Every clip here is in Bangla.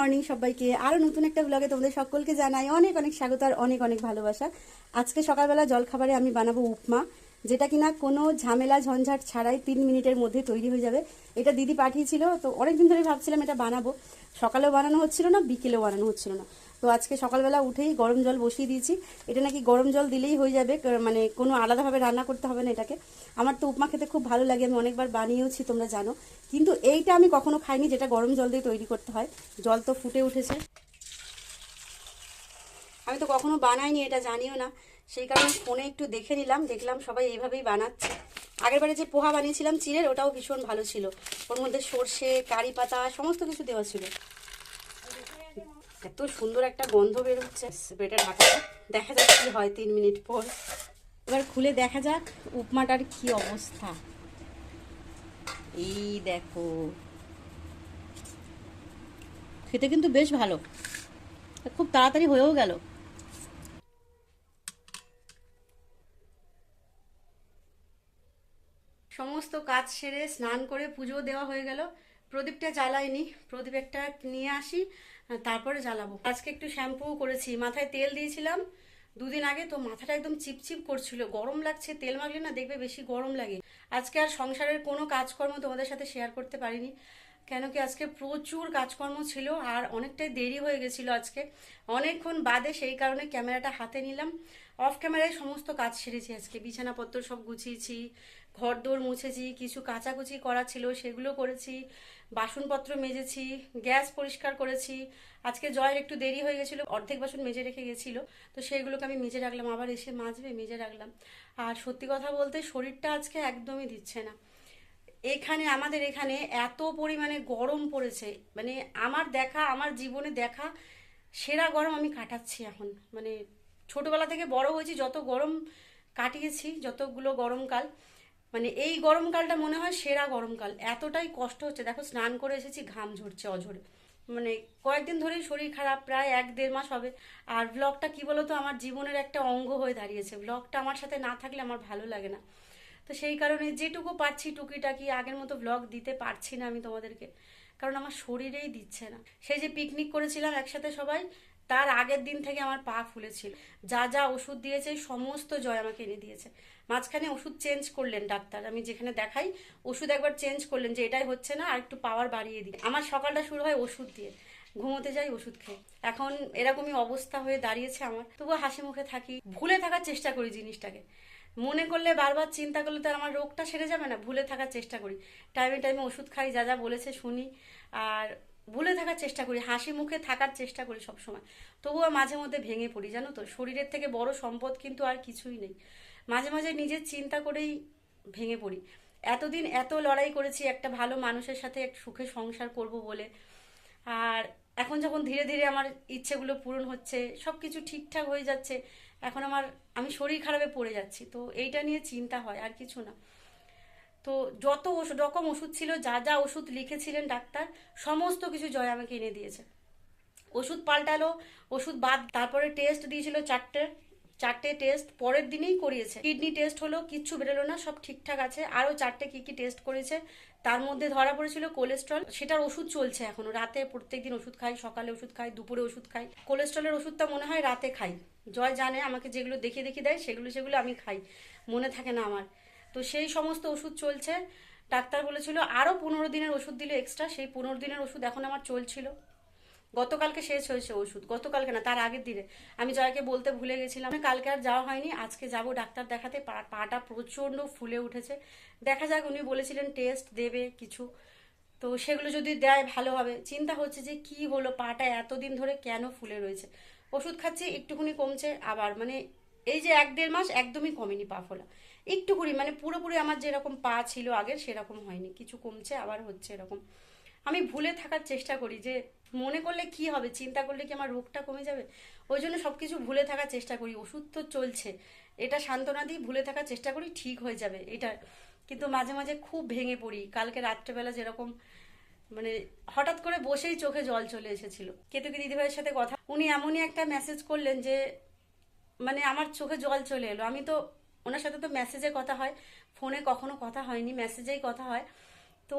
মর্নিং সবাইকে। আরও নতুন একটা ব্লগে তোমাদের সকলকে জানাই অনেক অনেক স্বাগত আর অনেক অনেক ভালোবাসা। আজকে সকালবেলা জলখাবারে আমি বানাবো উপমা, যেটা কিনা কোনো ঝামেলা ঝঞ্ঝাট ছাড়াই তিন মিনিটের মধ্যে তৈরি হয়ে যাবে। এটা দিদি পাঠিয়েছিল, তো অনেকদিন ধরে ভাবছিলাম এটা বানাবো। সকালেও বানানো হচ্ছিল না, বিকেলেও বানানো হচ্ছিল না। তো আজকে সকালবেলা উঠেই গরম জল বসিয়ে দিয়েছি। এটা নাকি গরম জল দিলেই হয়ে যাবে মানে কোনো আলাদাভাবে রান্না করতে হবে না এটাকে। আমার তো উপমা খেতে খুব ভালো লাগে, আমি অনেকবার বানিয়েওছি, তোমরা জানো। কিন্তু এইটা আমি কখনো খাইনি, যেটা গরম জল দিয়ে তৈরি করতে হয়। জল তো ফুটে উঠেছে। আমি তো কখনো বানাইনি, এটা জানিও না। সেই কারণে ফোনে একটু দেখে নিলাম, দেখলাম সবাই এইভাবেই বানাচ্ছে। আগেরবারে যে পোহা বানিয়েছিলাম, চিড়ের, ওটাও ভীষণ ভালো ছিল। ওর মধ্যে সর্ষে, কারি পাতা, সমস্ত কিছু দেওয়া ছিল। এত সুন্দর একটা গন্ধ বের হচ্ছে এটা ঢাকা দেখা যাক কি হয় তিন মিনিট পর। এবার খুলে দেখা যাক উপমাটার কি অবস্থা। এই দেখো। খেতে কিন্তু বেশ ভালো। খুব তাড়াতাড়ি হয়েও গেল। সমস্ত কাজ সেরে স্নান করে পুজো দেওয়া হয়ে গেল। প্রদীপটা জ্বালাইনি। প্রদীপ একটা নিয়ে আসি। তারপরে জ্বালাবো। আজকে একটু শ্যাম্পু করেছি। মাথায় তেল দিয়েছিলাম। দুদিন আগে তো মাথাটা একদম চিপচিপ করছিল। গরম লাগছে, তেল মাখলে না দেখবে বেশি গরম লাগে। আজকে আর সংসারের কোনো কাজকর্ম তোমাদের সাথে শেয়ার করতে পারিনি। কেন কি আজকে প্রচুর কাজকর্ম ছিল আর অনেকটাই দেরি হয়ে গেছিল আজকে। অনেকক্ষণ বাদে সেই কারণে ক্যামেরাটা হাতে নিলাম। অফ ক্যামেরায় সমস্ত কাজ সেরেছি আজকে। বিছানাপত্র সব গুছিয়েছি ঘর দৌড় মুছেছি, কিছু কাচাকুচি করা ছিল সেগুলো করেছি, বাসনপত্র মেজেছি, গ্যাস পরিষ্কার করেছি। আজকে জয়ের একটু দেরি হয়ে গেছিল, অর্ধেক বাসন মেজে রেখে গেছিল, তো সেগুলোকে আমি মেজে রাখলাম, আবার এসে মাজবে, মেজে রাখলাম। আর সত্যি কথা বলতে শরীরটা আজকে একদমই দিচ্ছে না। এখানে, আমাদের এখানে এত পরিমাণে গরম পড়েছে। মানে আমার দেখা, আমার জীবনে দেখা সেরা গরম আমি কাটাচ্ছি এখন। মানে ছোটবেলা থেকে বড় হয়েছি, যত গরম কাটিয়েছি, যতগুলো গরমকাল মানে এই গরমকালটা মনে হয় সেরা গরমকাল এতটাই কষ্ট হচ্ছে। দেখো, স্নান করে এসেছি, ঘাম ঝরছে অঝরে। মানে কয়েকদিন ধরেই শরীর খারাপ, প্রায় এক দেড় মাস হবে। আর ব্লগটা কি বলতো? আমার জীবনের একটা অঙ্গ হয়ে দাঁড়িয়েছে। ব্লগটা আমার সাথে না থাকলে আমার ভালো লাগে না। তো সেই কারণে যেটুকু পারছি টুকিটাকি, আগের মতো ব্লগ দিতে পারছি না আমি তোমাদেরকে। কারণ আমার শরীরেই দিচ্ছে না। সেই যে পিকনিক করেছিলাম একসাথে সবাই, তার আগের দিন থেকে আমার পা ফুলেছিল। যা যা ওষুধ দিয়েছে, সমস্ত জয় আমাকে এনে দিয়েছে। মাঝখানে ওষুধ চেঞ্জ করলেন ডাক্তার। আমি যেখানে দেখাই, ওষুধ একবার চেঞ্জ করলেন যে এটাই হচ্ছে না, আর একটু পাওয়ার বাড়িয়ে দিই। আমার সকালটা শুরু হয় ওষুধ দিয়ে। ঘুমোতে যাই, ওষুধ খেয়ে। এখন এরকমই অবস্থা হয়ে দাঁড়িয়েছে আমার। তবুও হাসি মুখে থাকি। ভুলে থাকার চেষ্টা করি জিনিসটাকে। মনে করলে বারবার চিন্তা করলে তো আমার রোগটা সেরে যাবে না। ভুলে থাকার চেষ্টা করি। টাইমে টাইমে ওষুধ খাই, যা যা বলেছে শুনি। আর ভুলে থাকার চেষ্টা করি, হাসি মুখে থাকার চেষ্টা করি সবসময়। তবুও মাঝে মধ্যে ভেঙে পড়ি, জানো তো? শরীরের থেকে বড় সম্পদ কিন্তু আর কিছুই নেই। মাঝে মাঝে নিজের চিন্তা করেই ভেঙে পড়ি। এতদিন এত লড়াই করেছি একটা ভালো মানুষের সাথে এক সুখে সংসার করব বলে। আর এখন যখন ধীরে ধীরে আমার ইচ্ছেগুলো পূরণ হচ্ছে সব কিছু ঠিকঠাক হয়ে যাচ্ছে এখন আমার, আমি শরীর খারাপে পড়ে যাচ্ছি, তো এইটা নিয়ে চিন্তা হয়, আর কিছু না। তো যত ওষুধ, রকম ওষুধ ছিল, যা যা ওষুধ লিখেছিলেন ডাক্তার, সমস্ত কিছু জয় আমাকে এনে দিয়েছে। ওষুধ পাল্টালো, ওষুধ বাদ, তারপরে টেস্ট দিয়েছিল চারটে চারটে টেস্ট পরের দিনেই করিয়েছে। কিডনি টেস্ট হলো, কিচ্ছু বেরোলো না, সব ঠিকঠাক আছে, আরও চারটে কি কি টেস্ট করেছে, তার মধ্যে ধরা পড়েছিল কোলেস্ট্রল সেটার ওষুধ চলছে এখনও, রাতে প্রত্যেকদিন ওষুধ খাই, সকালে ওষুধ খাই, দুপুরে ওষুধ খাই। কোলেস্ট্রলের ওষুধটা মনে হয় রাতে খাই। জয় জানে, আমাকে যেগুলো দেখিয়ে দেখিয়ে দেয়, সেগুলো সেগুলো আমি খাই। মনে থাকে না আমার। তো সেই সমস্ত ওষুধ চলছে। ডাক্তার বলেছিল আরও পনেরো দিনের ওষুধ দিল এক্সট্রা সেই পনেরো দিনের ওষুধ এখন আমার চলছিল। গতকালকে শেষ হয়েছে ওষুধ। গতকালকে না, তার আগের দিনে। আমি জয়কে বলতে ভুলে গেছিলাম, কালকে আর যাওয়া হয়নি। আজকে যাব ডাক্তার দেখাতে। পাটা প্রচণ্ড ফুলে উঠেছে। দেখা যাক, উনি বলেছিলেন টেস্ট দেবে কিছু। তো সেগুলো যদি দেয়, ভালো হবে। চিন্তা হচ্ছে যে কি হলো, পাটা এতদিন ধরে কেন ফুলে রয়েছে? ওষুধ খাচ্ছি, একটুখানি কমছে, আবার মানে এই যে এক দেড় মাস একদমই কমেনি পা ফোলা। একটুখানি মানে পুরোপুরি আমার যেরকম পা ছিল আগের, সেরকম হয়নি। কিছু কমছে, আবার হচ্ছে এরকম। আমি ভুলে থাকার চেষ্টা করি যে মনে করলে কি হবে, চিন্তা করলে কি আমার রোগটা কমে যাবে? ওই জন্য সব কিছু ভুলে থাকার চেষ্টা করি। ওষুধ তো চলছে। এটা সান্ত্বনা দিয়ে ভুলে থাকার চেষ্টা করি, ঠিক হয়ে যাবে। এটা কিন্তু মাঝে মাঝে খুব ভেঙে পড়ি। কালকে রাত্রেবেলা যেরকম মানে হঠাৎ করে বসেই চোখে জল চলে এসেছিল। কেতুকি দিদিভাইয়ের সাথে কথা উনি এমনই একটা মেসেজ করলেন যে মানে আমার চোখে জল চলে এলো। আমি তো ওনার সাথে তো মেসেজে কথা হয় ফোনে কখনো কথা হয়নি মেসেজেই কথা হয়। তো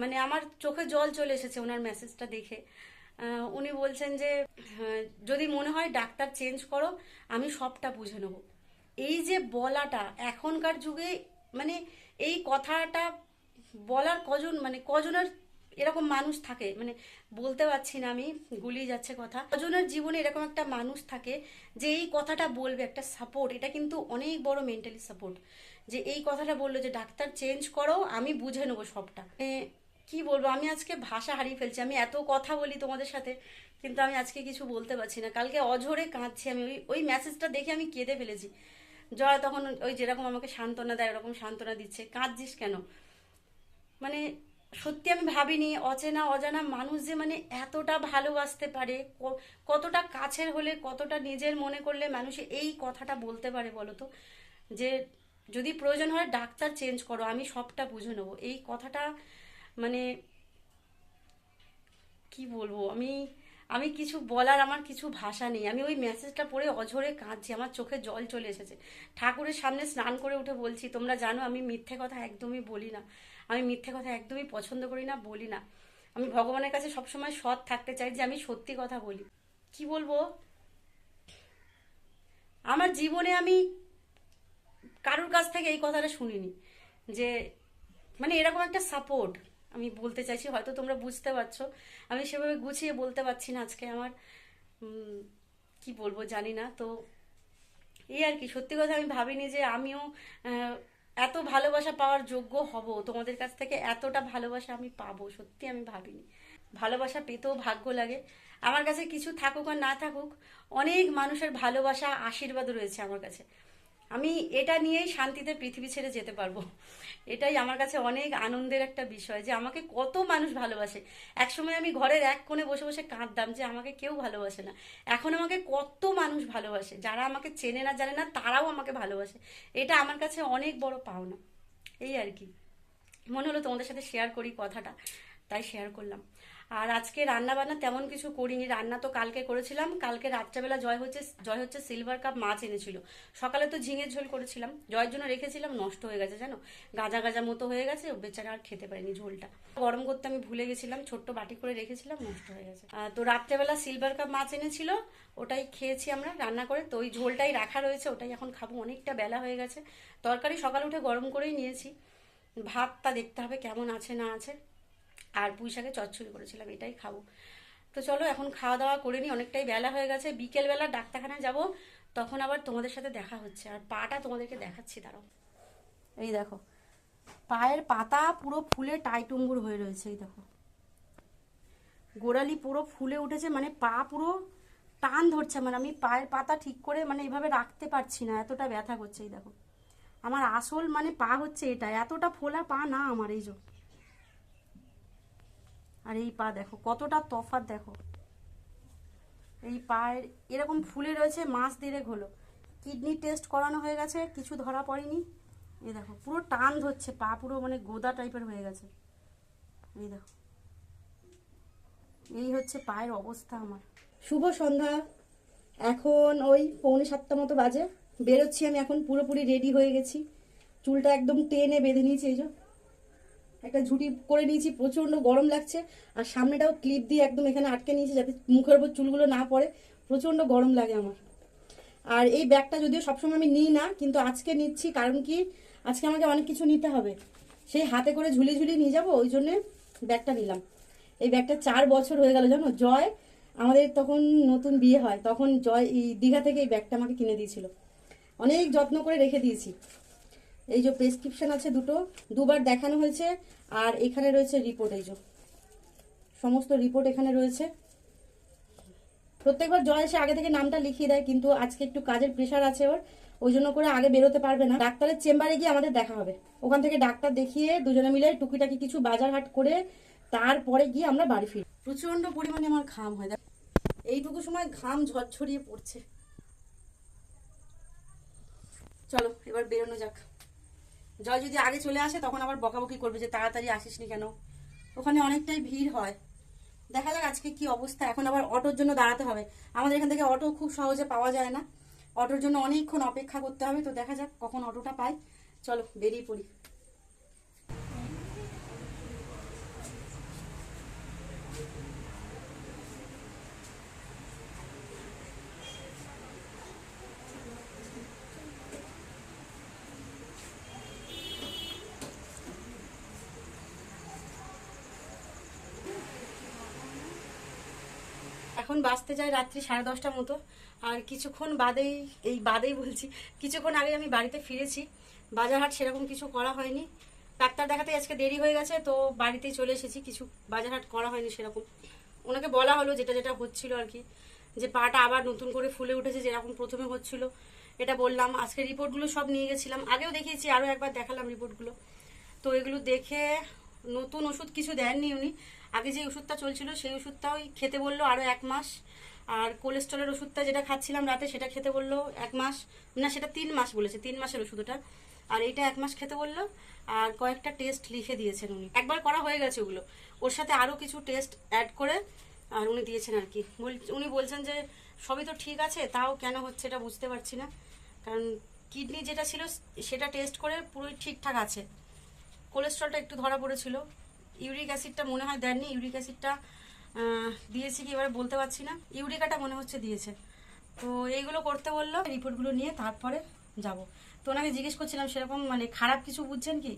মানে আমার চোখে জল চলে এসেছে ওনার মেসেজটা দেখে। উনি বলছেন যে হ্যাঁ, যদি মনে হয় ডাক্তার চেঞ্জ করো আমি সবটা বুঝে নেব। এই যে বলাটা এখনকার যুগে মানে এই কথাটা বলার কজন মানে কজনের এরকম মানুষ থাকে মানে বলতে পারছি না আমি, গুলিয়ে যাচ্ছে কথা। কজনের জীবনে এরকম একটা মানুষ থাকে যে এই কথাটা বলবে, একটা সাপোর্ট এটা কিন্তু অনেক বড় মেন্টালি সাপোর্ট যে এই কথাটা বলল যে, ডাক্তার চেঞ্জ করো, আমি বুঝে নেব সবটা। কি বলব, আমি আজকে ভাষা হারিয়ে ফেলছি, আমি এত কথা বলি তোমাদের সাথে, কিন্তু আমি আজকে কিছু বলতে পারছি না। কালকে অঝরে কাঁদছি, আমি ওই ওই মেসেজটা দেখে আমি কেঁদে ফেলেছি। জয় তখন ওই যেরকম আমাকে সান্ত্বনা দেয়, ওরকম সান্ত্বনা দিচ্ছে, কাঁদছিস কেন? মানে সত্যি আমি ভাবিনি, অচেনা, অজানা মানুষ যে মানে এতটা ভালোবাসতে পারে কতটা কাছের হলে কতটা নিজের মনে করলে মানুষ এই কথাটা বলতে পারে বলো তো? যে যদি প্রয়োজন হয় ডাক্তার চেঞ্জ করো, আমি সবটা বুঝে নেব। এই কথাটা মানে কি বলব? আমি আমি কিছু বলার আমার কিছু ভাষা নেই। আমি ওই মেসেজটা পড়ে অঝরে কাঁদছি, আমার চোখে জল চলে এসেছে। ঠাকুরের সামনে স্নান করে উঠে বলছি, তোমরা জানো আমি মিথ্যে কথা একদমই বলি না। আমি মিথ্যে কথা একদমই পছন্দ করি না, বলি না। আমি ভগবানের কাছে সবসময় সৎ থাকতে চাই যে আমি সত্যি কথা বলি। কি বলব? আমার জীবনে আমি কারোর কাছ থেকে এই কথাটা শুনিনি। যে মানে এরকম একটা সাপোর্ট আমি বলতে চাইছি, হয়তো তোমরা বুঝতে পারছ। আমি সেভাবে গুছিয়ে বলতে পারছি না আজকে আমার। কি বলব জানি না। তো এই আর কি, সত্যি কথা আমি ভাবিনি যে আমিও এত ভালোবাসা পাওয়ার যোগ্য হব। তোমাদের কাছ থেকে এতটা ভালোবাসা আমি পাবো, সত্যি আমি ভাবিনি। ভালোবাসা পেতেও ভাগ্য লাগে। আমার কাছে কিছু থাকুক আর না থাকুক, অনেক মানুষের ভালোবাসা, আশীর্বাদ রয়েছে আমার কাছে। আমি এটা নিয়েই শান্তিতে পৃথিবী ছেড়ে যেতে পারব। এটাই আমার কাছে অনেক আনন্দের একটা বিষয় যে আমাকে কত মানুষ ভালোবাসে। একসময় আমি ঘরের এক কোণে বসে বসে কাঁদতাম যে আমাকে কেউ ভালোবাসে না। এখন আমাকে কত মানুষ ভালোবাসে। যারা আমাকে চেনে না, জানে না, তারাও আমাকে ভালোবাসে। এটা আমার কাছে অনেক বড় পাওনা। এই আর কি। মনে হলো তোমাদের সাথে শেয়ার করি কথাটা। তাই শেয়ার করলাম। আর আজকে রান্না বান্না তেমন কিছু করিনি, রান্না তো কালকে করেছিলাম। কালকে রাত্রেবেলা জয় হচ্ছে জয় হচ্ছে সিলভার কাপ মাছ এনেছিল। সকালে তো ঝিঙের ঝোল করেছিলাম। জয়ের জন্য রেখেছিলাম, নষ্ট হয়ে গেছে, জানো? গাঁজা গাঁজা মতো হয়ে গেছে বেচারা আর খেতে পারিনি ঝোলটা। গরম করতে আমি ভুলে গেছিলাম, ছোট্ট বাটি করে রেখেছিলাম, নষ্ট হয়ে গেছে। তো রাত্রেবেলা সিলভার কাপ মাছ এনেছিল, ওটাই খেয়েছি আমরা রান্না করে। তো ওই ঝোলটাই রাখা রয়েছে, ওটাই এখন খাব। অনেকটা বেলা হয়ে গেছে। তরকারি সকালে উঠে গরম করেই নিয়েছি। ভাতটা দেখতে হবে কেমন আছে না আছে। আর পুঁই শাকে চচ্চড়ি করেছিলাম, এটাই খাব। তো চলো, এখন খাওয়া দাওয়া করে নিই, অনেকটাই বেলা হয়ে গেছে, বিকেলবেলা ডাক্তারখানায় যাব, তখন আবার তোমাদের সাথে দেখা হচ্ছে, আর পাটা তোমাদেরকে দেখাচ্ছি, দাঁড়াও। এই দেখো, পায়ের পাতা পুরো ফুলে টাইটুম্বুর হয়ে রয়েছে, এই দেখো। গোড়ালি পুরো ফুলে উঠেছে মানে পা পুরো টান ধরছে মানে আমি পায়ের পাতা ঠিক করে মানে এইভাবে রাখতে পারছি না, এতটা ব্যথা করছে, এই দেখো। আমার আসল মানে পা হচ্ছে এটা এতটা ফোলা পা না আমার, এই যে। আর এই পা দেখো, কতটা তফাৎ দেখো। এই পায়ের এরকম ফুলে রয়েছে, মাস দেড়েক হলো। কিডনি টেস্ট করানো হয়ে গেছে, কিছু ধরা পড়েনি। এই দেখো, পুরো টান ধরছে, পা পুরো মানে গোদা টাইপের হয়ে গেছে। এই দেখো। এই হচ্ছে পায়ের অবস্থা আমার। শুভ সন্ধ্যা। এখন ওই পৌনে সাতটা মতো বাজে। বেরোচ্ছি আমি এখন, পুরোপুরি রেডি হয়ে গেছি। চুলটা একদম টেনে বেঁধে নিয়েছি, এই যে। একটা ঝুটি করে নিয়েছি প্রচণ্ড গরম লাগছে। আর সামনেটাও ক্লিপ দিয়ে একদম এখানে আটকে নিয়েছি যাতে মুখের উপর চুলগুলো না পড়ে। প্রচণ্ড গরম লাগে আমার। আর এই ব্যাগটা যদিও সবসময় আমি নিই না, কিন্তু আজকে নিচ্ছি কারণ কি? আজকে আমাকে অনেক কিছু নিতে হবে। সেই হাতে করে ঝুলিয়ে ঝুলিয়ে নিয়ে যাব, ওই জন্যে ব্যাগটা নিলাম। এই ব্যাগটা চার বছর হয়ে গেল, জানো? জয় আমাদের তখন নতুন বিয়ে হয়, তখন জয় এই দীঘা থেকে এই ব্যাগটা আমাকে কিনে দিয়েছিল। অনেক যত্ন করে রেখে দিয়েছি। এই যে প্রেসক্রিপশন আছে দুটো, দুবার দেখানো হয়েছে, আর এখানে রয়েছে রিপোর্ট এই যে। সমস্ত রিপোর্ট এখানে রয়েছে। প্রত্যেকবার জয় এসে আগে থেকে নামটা লিখিয়ে দেয়, কিন্তু আজকে একটু কাজের প্রেশার আছে ওর, ওই জন্য করে আগে বেরোতে পারবে না। ডাক্তারের চেম্বারে গিয়ে আমাদের দেখা হবে। ওখান থেকে ডাক্তার দেখিয়ে দুজনে মিলে টুকিটাকি কিছু বাজার হাট করে তারপরে গিয়ে আমরা বাড়ি ফিরি প্রচণ্ড পরিমাণে আমার ঘাম হয় এইটুকু সময় ঘাম ঝরঝরিয়ে পড়ছে। চলো, এবার বেরোনো যাক। জয় যদি আগে চলে আসে, তখন আবার বকাবকি করবে যে তাড়াতাড়ি আসিস নি কেন? ওখানে অনেকটাই ভিড় হয়। দেখা যাক আজকে কি অবস্থা। এখন আবার অটোর জন্য দাঁড়াতে হবে। আমাদের এখান থেকে অটো খুব সহজে পাওয়া যায় না। অটোর জন্য অনেকক্ষণ অপেক্ষা করতে হবে, তো দেখা যাক কখন অটোটা পাই চলো, বেরিয়ে পড়ি। বাঁচতে যায় রাত্রি সাড়ে দশটার মতো। আর কিছুক্ষণ বাদেই, এই বাদেই বলছি, কিছুক্ষণ আগে আমি বাড়িতে ফিরেছি। বাজার হাট সেরকম কিছু করা হয়নি। ডাক্তার দেখাতে আজকে দেরি হয়ে গেছে, তো বাড়িতেই চলে এসেছি। কিছু বাজার হাট করা হয়নি সেরকম। ওনাকে বলা হলো যেটা যেটা হচ্ছিল আর কি, যে পাটা আবার নতুন করে ফুলে উঠেছে, যেরকম প্রথমে হচ্ছিল। এটা বললাম, আজকে রিপোর্টগুলো সব নিয়ে গেছিলাম। আগেও দেখিয়েছি আরও একবার দেখালাম রিপোর্টগুলো। তো এগুলো দেখে নতুন ওষুধ কিছু দেননি উনি। আগে যে ওষুধটা চলছিল, সেই ওষুধটাও খেতে বলল আরও এক মাস। আর কোলেস্ট্রলের ওষুধটা যেটা খাচ্ছিলাম রাতে, সেটা খেতে বলল এক মাস। না, সেটা তিন মাস বলেছে, তিন মাসের ওষুধ ওটা। আর এইটা এক মাস খেতে বলল। আর কয়েকটা টেস্ট লিখে দিয়েছেন উনি। একবার করা হয়ে গেছে ওগুলো। ওর সাথে আরও কিছু টেস্ট অ্যাড করে, আর উনি দিয়েছেন আর কি। উনি বলছেন যে, সবই তো ঠিক আছে, তাও কেন হচ্ছে এটা বুঝতে পারছি না। কারণ কিডনি যেটা ছিল, সেটা টেস্ট করে পুরোই ঠিকঠাক আছে। কোলেস্ট্রলটা একটু ধরা পড়েছিল। ইউরিক অ্যাসিডটা মনে হয় দেননি, ইউরিক অ্যাসিডটা দিয়েছি কি এবারে বলতে পারছি না। ইউরিকাটা মনে হচ্ছে দিয়েছে। তো এইগুলো করতে বলল, রিপোর্টগুলো নিয়ে তারপরে যাব। তো ওনাকে জিজ্ঞেস করছিলাম, সেরকম মানে খারাপ কিছু বুঝছেন কি?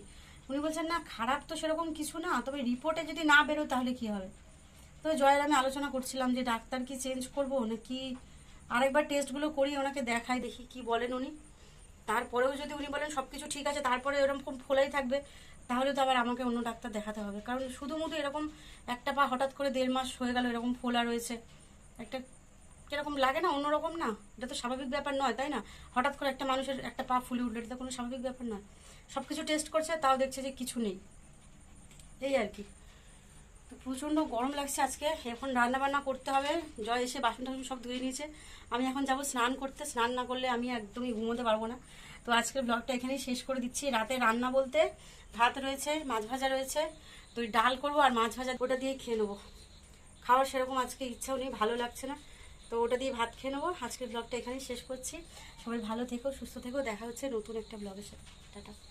উনি বলছেন, না, খারাপ তো সেরকম কিছু না, তবে রিপোর্টে যদি না বেরো তাহলে কি হবে? তো জয়ের আমি আলোচনা করছিলাম যে ডাক্তার কি চেঞ্জ করব নাকি আরেকবার টেস্টগুলো করি, ওনাকে দেখাই, দেখি কি বলেন উনি। তারপরেও যদি উনি বলেন সব কিছু ঠিক আছে, তারপরে এরকম ফোলাই থাকবে তাহলে তো আবার আমাকে অন্য ডাক্তার দেখাতে হবে। কারণ শুধুমুধু এরকম একটা পা হঠাৎ করে দেড় মাস হয়ে গেল, এরকম ফোলা রয়েছে। একটা কীরকম লাগে না, অন্যরকম না? এটা তো স্বাভাবিক ব্যাপার নয়, তাই না? হঠাৎ করে একটা মানুষের একটা পা ফুলে উঠলে, এটা তো কোনো স্বাভাবিক ব্যাপার নয়। সব কিছু টেস্ট করছে, তাও দেখছে যে কিছু নেই। এই আর কি। তো প্রচণ্ড গরম লাগছে আজকে। এখন রান্না বান্না করতে হবে। জয় এসে বাসন টাসন সব ধুয়ে নিয়েছে। আমি এখন যাব স্নান করতে। স্নান না করলে আমি একদমই ঘুমোতে পারব না। তো আজকের ব্লগটা এখানেই শেষ করে দিচ্ছি। রাতে রান্না বলতে ভাত রয়েছে, মাছ ভাজা রয়েছে। তো ডাল করব আর মাছ ভাজা ওটা দিয়ে খেয়ে নেব। খাওয়ার সেরকম আজকে ইচ্ছাও নেই, ভালো লাগছে না। তো ওটা দিয়ে ভাত খেয়ে নেব। আজকের ব্লগটা এখানেই শেষ করছি। সবাই ভালো থেকো, সুস্থ থেকো। দেখা হচ্ছে নতুন একটা ব্লগের সাথে। টাটা।